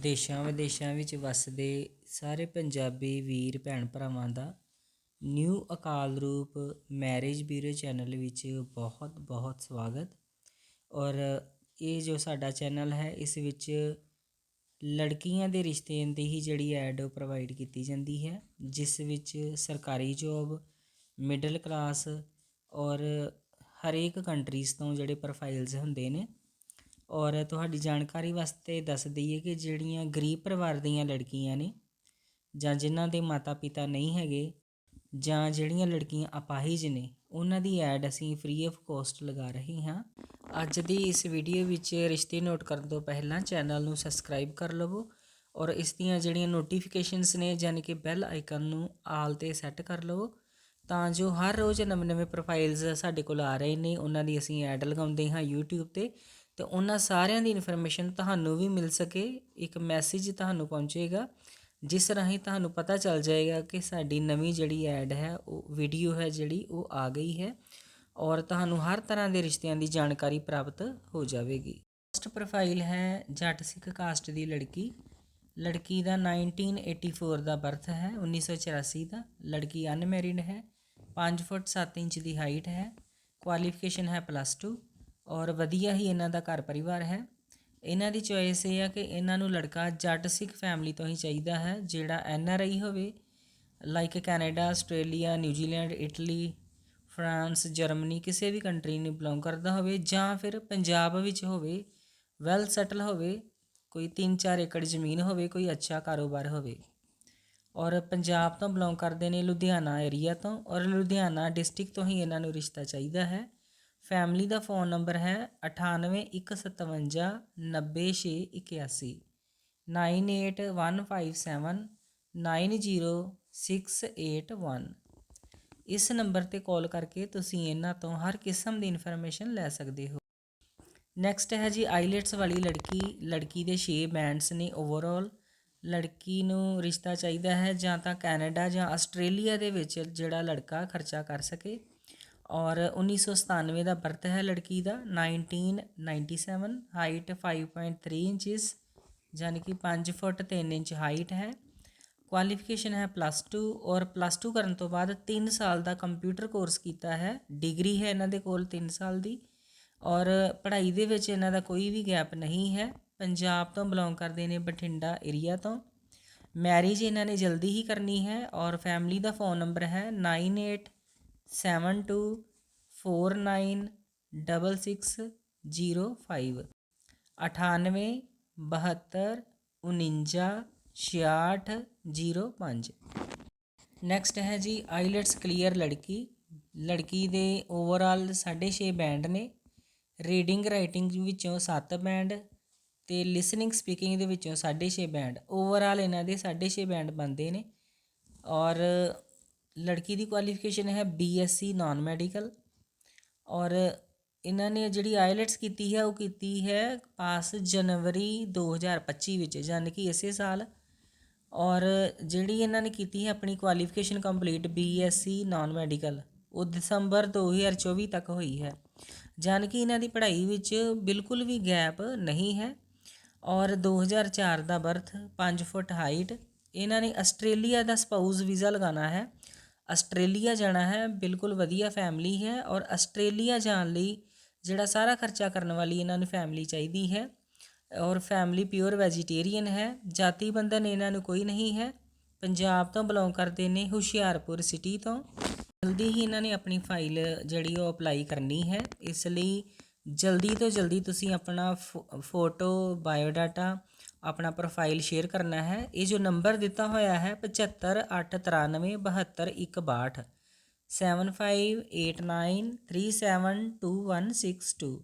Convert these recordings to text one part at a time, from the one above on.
ਦੇਸ਼ਾਂ ਵਿਦੇਸ਼ਾਂ ਵਿੱਚ ਵੱਸਦੇ ਸਾਰੇ ਪੰਜਾਬੀ ਵੀਰ ਭੈਣ ਭਰਾਵਾਂ ਦਾ ਨਿਊ ਅਕਾਲ ਰੂਪ ਮੈਰਿਜ ਬਿਊਰੋ ਚੈਨਲ ਵਿੱਚ ਬਹੁਤ ਬਹੁਤ ਸਵਾਗਤ। ਔਰ ਇਹ ਜੋ ਸਾਡਾ ਚੈਨਲ ਹੈ, ਇਸ ਵਿੱਚ ਲੜਕੀਆਂ ਦੇ ਰਿਸ਼ਤੇ ਦੀ ਹੀ ਜਿਹੜੀ ਐਡ ਉਹ ਪ੍ਰੋਵਾਈਡ ਕੀਤੀ ਜਾਂਦੀ ਹੈ, ਜਿਸ ਵਿੱਚ ਸਰਕਾਰੀ ਜੋਬ ਮਿਡਲ ਕਲਾਸ ਔਰ ਹਰੇਕ ਕੰਟਰੀਜ਼ ਤੋਂ ਜਿਹੜੇ ਪ੍ਰੋਫਾਈਲਸ ਹੁੰਦੇ ਨੇ ਔਰ ਤੁਹਾਡੀ ਜਾਣਕਾਰੀ ਵਾਸਤੇ ਦੱਸ ਦਈਏ ਕਿ ਜਿਹੜੀਆਂ ਗਰੀਬ ਪਰਿਵਾਰ ਦੀਆਂ ਲੜਕੀਆਂ ਨੇ ਜਾਂ ਜਿਨ੍ਹਾਂ ਦੇ ਮਾਤਾ-ਪਿਤਾ ਨਹੀਂ ਹੈਗੇ ਜਾਂ ਜਿਹੜੀਆਂ ਲੜਕੀਆਂ ਅਪਾਹਿਜ ਨੇ, ਉਹਨਾਂ ਦੀ ਐਡ ਅਸੀਂ ਫ੍ਰੀ ਆਫ ਕੋਸਟ ਲਗਾ ਰਹੇ ਹਾਂ। ਅੱਜ ਦੀ ਇਸ ਵੀਡੀਓ ਵਿੱਚ ਰਿਸ਼ਤੇ ਨੋਟ ਕਰਨ ਤੋਂ ਪਹਿਲਾਂ ਚੈਨਲ ਨੂੰ ਸਬਸਕ੍ਰਾਈਬ ਕਰ ਲਵੋ ਔਰ ਇਸ ਦੀਆਂ ਜਿਹੜੀਆਂ ਨੋਟੀਫਿਕੇਸ਼ਨਸ ਨੇ ਯਾਨੀ ਕਿ ਬੈਲ ਆਈਕਨ ਨੂੰ ਆਲ ਤੇ ਸੈੱਟ ਕਰ ਲਵੋ ਤਾਂ ਜੋ ਹਰ ਰੋਜ਼ ਨਵੇਂ-ਨਵੇਂ ਪ੍ਰੋਫਾਈਲਸ ਸਾਡੇ ਕੋਲ ਆ ਰਹੇ ਨੇ, ਉਹਨਾਂ ਦੀ ਅਸੀਂ ਐਡ ਲਗਾਉਂਦੇ ਹਾਂ YouTube ਤੇ ਤੇ ਉਹਨਾਂ ਸਾਰਿਆਂ ਦੀ ਇਨਫੋਰਮੇਸ਼ਨ ਤੁਹਾਨੂੰ ਵੀ ਮਿਲ ਸਕੇ, ਇੱਕ ਮੈਸੇਜ ਤੁਹਾਨੂੰ ਪਹੁੰਚੇਗਾ, ਜਿਸ ਰਾਹੀਂ ਤੁਹਾਨੂੰ ਪਤਾ ਚੱਲ ਜਾਏਗਾ ਕਿ ਸਾਡੀ ਨਵੀਂ ਜਿਹੜੀ ਐਡ ਹੈ, ਉਹ ਵੀਡੀਓ ਹੈ ਜਿਹੜੀ, ਉਹ ਆ ਗਈ ਹੈ ਔਰ ਤੁਹਾਨੂੰ ਹਰ ਤਰ੍ਹਾਂ ਦੇ ਰਿਸ਼ਤਿਆਂ ਦੀ ਜਾਣਕਾਰੀ ਪ੍ਰਾਪਤ ਹੋ ਜਾਵੇਗੀ। ਫਸਟ ਪ੍ਰੋਫਾਈਲ ਹੈ ਜੱਟ ਸਿੱਖ ਕਾਸਟ ਦੀ ਲੜਕੀ। ਲੜਕੀ ਦਾ 1984 ਦਾ ਬਰਥ ਹੈ 1984 ਦਾ। ਲੜਕੀ ਅਨਮੈਰਿਡ ਹੈ 5 ਫੁੱਟ 7 ਇੰਚ ਦੀ ਹਾਈਟ ਹੈ। ਕੁਆਲੀਫਿਕੇਸ਼ਨ ਹੈ ਪਲੱਸ 2 ਔਰ ਵਧੀਆ ਹੀ ਇਹਨਾਂ ਦਾ ਘਰ ਪਰਿਵਾਰ ਹੈ। ਇਹਨਾਂ ਦੀ ਚੋਇਸ ਇਹ ਆ ਕਿ ਇਹਨਾਂ ਨੂੰ ਲੜਕਾ ਜੱਟ ਸਿੱਖ ਫੈਮਿਲੀ ਤੋਂ ਹੀ ਚਾਹੀਦਾ ਹੈ, ਜਿਹੜਾ ਐਨ ਆਰ ਆਈ ਹੋਵੇ। Like Canada Australia New Zealand Italy France Germany ਕਿਸੇ ਵੀ ਕੰਟਰੀ ਨੂੰ ਬਿਲੋਂਗ ਕਰਦਾ ਹੋਵੇ ਜਾਂ ਫਿਰ ਪੰਜਾਬ ਵਿੱਚ ਹੋਵੇ ਵੈਲ ਸੈਟਲ ਹੋਵੇ, ਕੋਈ 3-4 ਏਕੜ ਜ਼ਮੀਨ ਹੋਵੇ, ਕੋਈ ਅੱਛਾ ਕਾਰੋਬਾਰ ਹੋਵੇ। ਔਰ ਪੰਜਾਬ ਤੋਂ ਬਿਲੋਂਗ ਕਰਦੇ ਨੇ ਲੁਧਿਆਣਾ ਏਰੀਆ ਤੋਂ ਔਰ ਲੁਧਿਆਣਾ ਡਿਸਟ੍ਰਿਕਟ ਤੋਂ ਹੀ ਇਹਨਾਂ ਨੂੰ ਰਿਸ਼ਤਾ ਚਾਹੀਦਾ ਹੈ। ਫੈਮਿਲੀ ਦਾ ਫੋਨ ਨੰਬਰ ਹੈ ਅਠਾਨਵੇਂ ਇੱਕ ਸਤਵੰਜਾ ਨੱਬੇ ਛੇ ਇਕਿਆਸੀ nine eight one five seven nine zero six eight one ਇਸ ਨੰਬਰ ਤੇ ਕਾਲ ਕਰਕੇ ਤੁਸੀਂ ਇਹਨਾਂ ਤੋਂ ਹਰ ਕਿਸਮ ਦੀ ਇਨਫੋਰਮੇਸ਼ਨ ਲੈ ਸਕਦੇ ਹੋ। ਨੈਕਸਟ ਹੈ ਜੀ ਆਈਲੈਟਸ ਵਾਲੀ ਲੜਕੀ। ਲੜਕੀ ਦੇ 6 ਬੈਂਡਸ ਨੇ ਓਵਰਆਲ ਲੜਕੀ ਨੂੰ ਰਿਸ਼ਤਾ ਚਾਹੀਦਾ ਹੈ ਜਾਂ ਤਾਂ ਕੈਨੇਡਾ ਜਾਂ ਆਸਟ੍ਰੇਲੀਆ ਦੇ ਵਿੱਚ ਜਿਹੜਾ ਲੜਕਾ ਖਰਚਾ ਕਰ ਸਕੇ। ਔਰ 1997 ਦਾ ਬਰਥ ਹੈ ਲੜਕੀ ਦਾ 1997 ਹਾਈਟ 5.3 ਇੰਚਸ, ਯਾਨੀ ਕਿ 5 ਫੁੱਟ 3 ਇੰਚ ਹਾਈਟ ਹੈ। ਕੁਆਲੀਫਿਕੇਸ਼ਨ ਹੈ ਪਲੱਸ 2 ਔਰ ਪਲੱਸ 2 ਕਰਨ ਤੋਂ ਬਾਅਦ 3 ਸਾਲ ਦਾ ਕੰਪਿਊਟਰ ਕੋਰਸ ਕੀਤਾ ਹੈ। ਡਿਗਰੀ ਹੈ ਇਹਨਾਂ ਦੇ ਕੋਲ 3 ਸਾਲ ਦੀ ਔਰ ਪੜ੍ਹਾਈ ਦੇ ਵਿੱਚ ਇਹਨਾਂ ਦਾ ਕੋਈ ਵੀ ਗੈਪ ਨਹੀਂ ਹੈ। ਪੰਜਾਬ ਤੋਂ ਬਿਲੋਂਗ ਕਰਦੇ ਨੇ ਬਠਿੰਡਾ ਏਰੀਆ ਤੋਂ। ਮੈਰਿਜ ਇਹਨਾਂ ਨੇ ਜਲਦੀ ਹੀ ਕਰਨੀ ਹੈ ਔਰ ਫੈਮਿਲੀ ਦਾ ਫੋਨ ਨੰਬਰ ਹੈ 9872496605 98 72 49 66 05 ਨੈਕਸਟ ਹੈ ਜੀ ਆਈਲੈਟਸ ਕਲੀਅਰ ਲੜਕੀ ਲੜਕੀ ਦੇ ਓਵਰਆਲ 6.5 ਬੈਂਡ ਨੇ ਰੀਡਿੰਗ ਰਾਈਟਿੰਗ ਵਿੱਚੋਂ 7 ਬੈਂਡ ਤੇ ਲਿਸਨਿੰਗ ਸਪੀਕਿੰਗ ਦੇ ਵਿੱਚੋਂ 6.5 ਬੈਂਡ ਓਵਰਆਲ ਇਹਨਾਂ ਦੇ 6.5 ਬੈਂਡ ਬੰਦੇ ਨੇ ਔਰ ਲੜਕੀ ਦੀ ਕੁਆਲੀਫਿਕੇਸ਼ਨ ਹੈ ਬੀਐਸਸੀ ਨਾਨ ਮੈਡੀਕਲ ਔਰ ਇਹਨਾਂ ਨੇ ਜਿਹੜੀ ਆਈਲੈਟਸ ਕੀਤੀ ਹੈ, ਉਹ ਕੀਤੀ ਹੈ ਪਾਸ ਜਨਵਰੀ 2025 ਵਿੱਚ ਯਾਨੀ ਕਿ ਇਸੇ ਸਾਲ ਔਰ ਜਿਹੜੀ ਇਹਨਾਂ ਨੇ ਕੀਤੀ ਹੈ ਆਪਣੀ qualification complete BSc non medical ਉਹ ਦਸੰਬਰ 2024 ਤੱਕ ਹੋਈ ਹੈ। ਜਾਨ ਕਿ ਇਹਨਾਂ ਦੀ ਪੜ੍ਹਾਈ ਵਿੱਚ ਬਿਲਕੁਲ ਵੀ ਗੈਪ ਨਹੀਂ ਹੈ ਔਰ 2004 ਦਾ ਬਰਥ 5 ਫੁੱਟ ਹਾਈਟ ਇਹਨਾਂ ਨੇ ਆਸਟ੍ਰੇਲੀਆ ਦਾ ਸਪਾਊਸ ਵੀਜ਼ਾ ਲਗਾਉਣਾ ਹੈ ਆਸਟ੍ਰੇਲੀਆ ਜਾਣਾ ਹੈ, ਬਿਲਕੁਲ ਵਧੀਆ ਫੈਮਿਲੀ ਹੈ ਔਰ ਆਸਟ੍ਰੇਲੀਆ ਜਾਣ ਲਈ ਜਿਹੜਾ ਸਾਰਾ ਖਰਚਾ ਕਰਨ ਵਾਲੀ ਇਹਨਾਂ ਨੂੰ ਫੈਮਿਲੀ ਚਾਹੀਦੀ ਹੈ ਔਰ ਫੈਮਿਲੀ ਪਿਓਰ ਵੈਜੀਟੇਰੀਅਨ ਹੈ, ਜਾਤੀ ਬੰਧਨ ਇਹਨਾਂ ਨੂੰ ਕੋਈ ਨਹੀਂ ਹੈ, ਪੰਜਾਬ ਤੋਂ ਬਿਲੋਂਗ ਕਰਦੇ ਨੇ ਹੁਸ਼ਿਆਰਪੁਰ ਸਿਟੀ ਤੋਂ। ਜਲਦੀ ਹੀ ਇਹਨਾਂ ਨੇ ਆਪਣੀ ਫਾਈਲ ਜਿਹੜੀ ਉਹ ਅਪਲਾਈ ਕਰਨੀ ਹੈ, ਇਸ ਲਈ ਜਲਦੀ ਤੋਂ ਜਲਦੀ ਤੁਸੀਂ ਆਪਣਾ ਫੋਟੋ ਬਾਇਓਡਾਟਾ ਆਪਣਾ ਪ੍ਰੋਫਾਈਲ ਸ਼ੇਅਰ ਕਰਨਾ ਹੈ। ਇਹ ਜੋ ਨੰਬਰ ਦਿੱਤਾ ਹੋਇਆ ਹੈ 7589727162 7589372162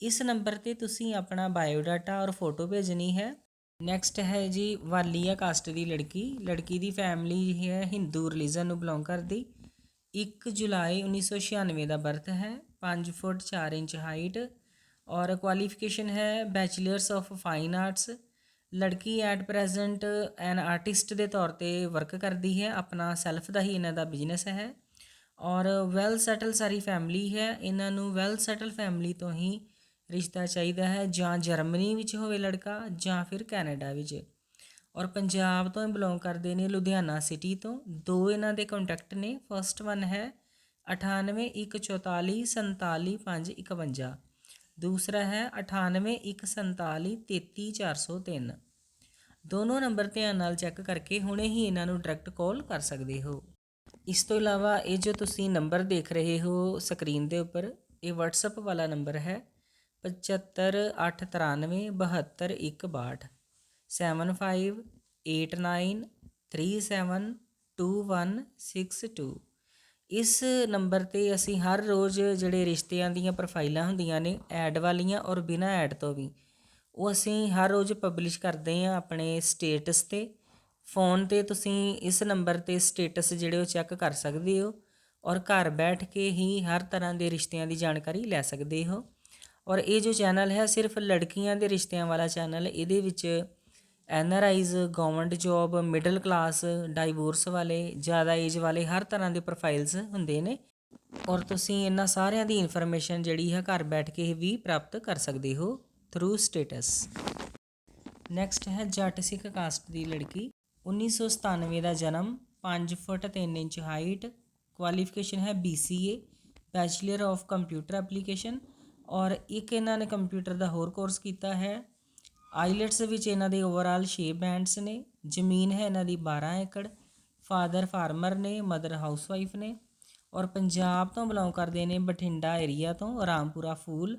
ਇਸ ਨੰਬਰ ਤੇ ਤੁਸੀਂ ਆਪਣਾ ਬਾਇਓਡਾਟਾ ਔਰ ਫੋਟੋ ਭੇਜਣੀ ਹੈ। ਨੈਕਸਟ ਹੈ ਜੀ ਵਾਲੀਆ ਕਾਸਟ ਦੀ ਲੜਕੀ। ਲੜਕੀ ਦੀ ਫੈਮਿਲੀ ਹੈ ਹਿੰਦੂ ਰਿਲੀਜਨ ਨੂੰ ਬਿਲੋਂਗ ਕਰਦੀ। 1 ਜੁਲਾਈ 1996 ਦਾ ਬਰਥ ਹੈ 5 ਫੁੱਟ 4 ਇੰਚ ਹਾਈਟ ਔਰ ਕੁਆਲੀਫਿਕੇਸ਼ਨ ਹੈ ਬੈਚਲਰਸ ਆਫ ਫਾਈਨ ਆਰਟਸ ਲੜਕੀ ਐਟ ਪ੍ਰੈਜ਼ੈਂਟ ਐਨ ਆਰਟਿਸਟ ਦੇ ਤੌਰ ਤੇ ਵਰਕ ਕਰਦੀ ਹੈ, ਆਪਣਾ ਸੈਲਫ ਦਾ ਹੀ ਇਹਨਾਂ ਦਾ ਬਿਜ਼ਨਸ ਹੈ ਔਰ ਵੈਲ ਸੈਟਲ ਸਾਰੀ ਫੈਮਿਲੀ ਹੈ, ਇਹਨਾਂ ਨੂੰ ਵੈਲ ਸੈਟਲ ਫੈਮਿਲੀ ਤੋਂ ਹੀ ਰਿਸ਼ਤਾ ਚਾਹੀਦਾ ਹੈ, ਜਾਂ ਜਰਮਨੀ ਵਿੱਚ ਹੋਵੇ ਲੜਕਾ, ਜਾਂ ਫਿਰ ਕੈਨੇਡਾ ਵਿੱਚ ਔਰ ਪੰਜਾਬ ਤੋਂ ਹੀ ਬਿਲੋਂਗ ਕਰਦੇ ਨੇ, ਲੁਧਿਆਣਾ ਸਿਟੀ ਤੋਂ, ਦੋ ਇਹਨਾਂ ਦੇ ਕੰਟੈਕਟ ਨੇ ਫਰਸਟ ਵਨ ਹੈ 9814474551 ਦੂਸਰਾ ਹੈ 9814433403 ਦੋਨੋਂ ਨੰਬਰ ਧਿਆਨ ਨਾਲ ਚੈੱਕ ਕਰਕੇ ਹੁਣੇ ਹੀ ਇਹਨਾਂ ਨੂੰ ਡਾਇਰੈਕਟ ਕਾਲ ਕਰ ਸਕਦੇ ਹੋ। ਇਸ ਤੋਂ ਇਲਾਵਾ ਇਹ ਜੋ ਤੁਸੀਂ ਨੰਬਰ ਦੇਖ ਰਹੇ ਹੋ ਸਕਰੀਨ ਦੇ ਉੱਪਰ, ਇਹ WhatsApp ਵਾਲਾ ਨੰਬਰ ਹੈ 7589372162 7589372162 ਇਸ ਨੰਬਰ ਤੇ ਅਸੀਂ ਹਰ ਰੋਜ਼ ਜਿਹੜੇ ਰਿਸ਼ਤਿਆਂ ਦੀਆਂ ਪ੍ਰੋਫਾਈਲਾਂ ਹੁੰਦੀਆਂ ਨੇ, ਐਡ ਵਾਲੀਆਂ ਔਰ ਬਿਨਾਂ ਐਡ ਤੋਂ ਵੀ, ਉਹ ਅਸੀਂ ਹਰ ਰੋਜ਼ ਪਬਲਿਸ਼ ਕਰਦੇ ਹਾਂ ਆਪਣੇ ਸਟੇਟਸ ਤੇ। ਫੋਨ ਤੇ ਤੁਸੀਂ ਇਸ ਨੰਬਰ ਤੇ ਸਟੇਟਸ ਜਿਹੜੇ ਉਹ ਚੈੱਕ ਕਰ ਸਕਦੇ ਹੋ ਔਰ ਘਰ ਬੈਠ ਕੇ ਹੀ ਹਰ ਤਰ੍ਹਾਂ ਦੇ ਰਿਸ਼ਤਿਆਂ ਦੀ ਜਾਣਕਾਰੀ ਲੈ ਸਕਦੇ ਹੋ। ਔਰ ਇਹ ਜੋ ਚੈਨਲ ਹੈ, ਸਿਰਫ ਲੜਕੀਆਂ ਦੇ ਰਿਸ਼ਤਿਆਂ ਵਾਲਾ ਚੈਨਲ, ਇਹਦੇ ਵਿੱਚ N R Is government job middle class divorce ਵਾਲੇ, ਜ਼ਿਆਦਾ ਏਜ ਵਾਲੇ, ਹਰ ਤਰ੍ਹਾਂ ਦੇ ਪ੍ਰੋਫਾਈਲਸ ਹੁੰਦੇ ਨੇ। ਔਰ ਤੁਸੀਂ ਇਹਨਾਂ ਸਾਰਿਆਂ ਦੀ ਇਨਫੋਰਮੇਸ਼ਨ ਜਿਹੜੀ ਹੈ ਘਰ ਬੈਠ ਕੇ ਵੀ ਪ੍ਰਾਪਤ ਕਰ ਸਕਦੇ ਹੋ ਥਰੂ ਸਟੇਟਸ ਨੈਕਸਟ ਹੈ ਜੱਟ ਸਿੱਖ ਕਾਸਟ ਦੀ ਲੜਕੀ। 1997 ਦਾ ਜਨਮ 5 ਫੁੱਟ 3 ਇੰਚ ਹਾਈਟ ਕੁਆਲੀਫਿਕੇਸ਼ਨ ਹੈ BCA bachelor of computer application ਔਰ ਇੱਕ ਇਹਨਾਂ ਨੇ ਕੰਪਿਊਟਰ ਦਾ ਹੋਰ ਕੋਰਸ ਕੀਤਾ ਹੈ। ਆਈਲੈਟਸ ਵਿੱਚ ਇਹਨਾਂ ਦੇ ਓਵਰਆਲ 6 ਬੈਂਡਸ ਨੇ, ਜ਼ਮੀਨ ਹੈ ਇਹਨਾਂ ਦੀ 12 ਏਕੜ, ਫਾਦਰ ਫਾਰਮਰ ਨੇ, ਮਦਰ ਹਾਊਸਵਾਈਫ ਨੇ ਔਰ ਪੰਜਾਬ ਤੋਂ ਬਿਲੋਂਗ ਕਰਦੇ ਨੇ ਬਠਿੰਡਾ ਏਰੀਆ ਤੋਂ ਰਾਮਪੁਰਾ ਫੂਲ।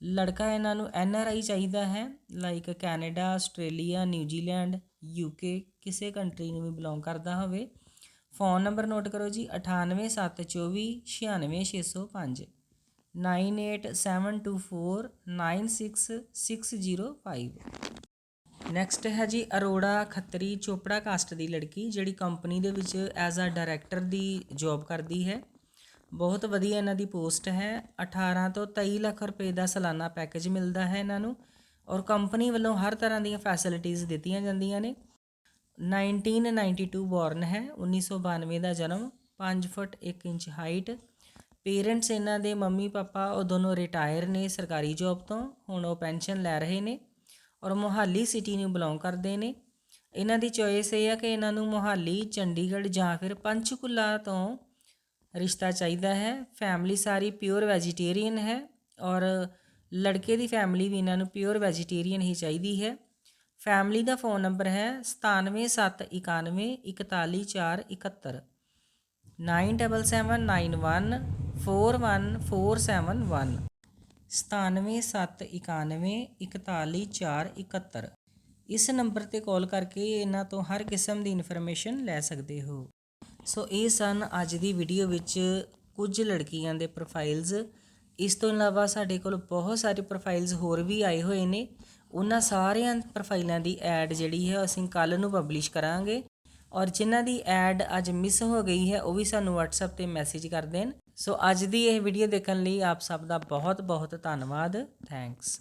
ਲੜਕਾ ਇਹਨਾਂ ਨੂੰ ਐਨ ਆਰ ਆਈ ਚਾਹੀਦਾ ਹੈ, like Canada, Australia, New Zealand UK ਕਿਸੇ ਕੰਟਰੀ ਨੂੰ ਵੀ ਬਿਲੋਂਗ ਕਰਦਾ ਹੋਵੇ। ਫੋਨ ਨੰਬਰ ਨੋਟ ਕਰੋ ਜੀ 98724 96605 9872496605 ਨੈਕਸਟ ਹੈ ਜੀ ਅਰੋੜਾ ਖੱਤਰੀ ਚੋਪੜਾ ਕਾਸਟ ਦੀ ਲੜਕੀ ਜਿਹੜੀ ਕੰਪਨੀ ਦੇ ਵਿੱਚ ਐਜ਼ ਅ ਡਾਇਰੈਕਟਰ ਦੀ ਜੌਬ ਕਰਦੀ ਹੈ ਬਹੁਤ ਵਧੀਆ ਇਹਨਾਂ ਦੀ ਪੋਸਟ ਹੈ 18 ਤੋਂ 23 ਲੱਖ ਰੁਪਏ ਦਾ ਸਾਲਾਨਾ ਪੈਕੇਜ ਮਿਲਦਾ ਹੈ ਇਹਨਾਂ ਨੂੰ ਔਰ ਕੰਪਨੀ ਵੱਲੋਂ ਹਰ ਤਰ੍ਹਾਂ ਦੀਆਂ ਫੈਸਿਲਿਟੀਆਂ ਦਿੱਤੀਆਂ ਜਾਂਦੀਆਂ ਨੇ 1992 ਬੋਰਨ ਹੈ 1992 ਦਾ ਜਨਮ 5 ਫੁੱਟ 1 ਇੰਚ ਹਾਈਟ ਪੇਰੈਂਟਸ ਇਹਨਾਂ ਦੇ ਮੰਮੀ ਪਾਪਾ, ਉਹ ਦੋਨੋਂ ਰਿਟਾਇਰ ਨੇ ਸਰਕਾਰੀ ਜੌਬ ਤੋਂ, ਹੁਣ ਉਹ ਪੈਨਸ਼ਨ ਲੈ ਰਹੇ ਨੇ ਔਰ ਮੋਹਾਲੀ ਸਿਟੀ ਨੂੰ ਬਿਲੋਂਗ ਕਰਦੇ ਨੇ। ਇਹਨਾਂ ਦੀ ਚੋਇਸ ਇਹ ਹੈ ਕਿ ਇਹਨਾਂ ਨੂੰ ਮੋਹਾਲੀ, ਚੰਡੀਗੜ੍ਹ ਜਾਂ ਫਿਰ ਪੰਚਕੁਲਾ ਤੋਂ ਰਿਸ਼ਤਾ ਚਾਹੀਦਾ ਹੈ। ਫੈਮਿਲੀ ਸਾਰੀ ਪਿਓਰ ਵੈਜੀਟੇਰੀਅਨ ਹੈ ਔਰ ਲੜਕੇ ਦੀ ਫੈਮਿਲੀ ਵੀ ਇਹਨਾਂ ਨੂੰ ਪਿਓਰ ਵੈਜੀਟੇਰੀਅਨ ਹੀ ਚਾਹੀਦੀ ਹੈ। ਫੈਮਿਲੀ ਦਾ ਫੋਨ ਨੰਬਰ ਹੈ 9771941471 9779141471 9771941471 ਇਸ ਨੰਬਰ ਤੇ ਕਾਲ ਕਰਕੇ ਇਹਨਾਂ ਤੋਂ ਹਰ ਕਿਸਮ ਦੀ ਇਨਫੋਰਮੇਸ਼ਨ ਲੈ ਸਕਦੇ ਹੋ ਸੋ ਇਹ ਸਨ ਅੱਜ ਦੀ ਵੀਡੀਓ ਵਿੱਚ ਕੁਝ ਲੜਕੀਆਂ ਦੇ ਪ੍ਰੋਫਾਈਲਸ ਇਸ ਤੋਂ ਇਲਾਵਾ ਸਾਡੇ ਕੋਲ ਬਹੁਤ ਸਾਰੇ ਪ੍ਰੋਫਾਈਲਸ ਹੋਰ ਵੀ ਆਏ ਹੋਏ ਨੇ ਉਹਨਾਂ ਸਾਰਿਆਂ ਪ੍ਰੋਫਾਈਲਾਂ ਦੀ ਐਡ ਜਿਹੜੀ ਹੈ ਅਸੀਂ ਕੱਲ ਨੂੰ ਪਬਲਿਸ਼ ਕਰਾਂਗੇ ਔਰ ਜਿਨ੍ਹਾਂ ਦੀ ਐਡ ਅੱਜ ਮਿਸ ਹੋ ਗਈ ਹੈ, ਉਹ ਵੀ ਸਾਨੂੰ WhatsApp ਤੇ ਮੈਸੇਜ ਕਰ ਦੇਣ। ਸੋ ਅੱਜ ਦੀ ਇਹ ਵੀਡੀਓ ਦੇਖਣ ਲਈ ਆਪ ਸਭ ਦਾ ਬਹੁਤ ਬਹੁਤ ਧੰਨਵਾਦ। ਥੈਂਕਸ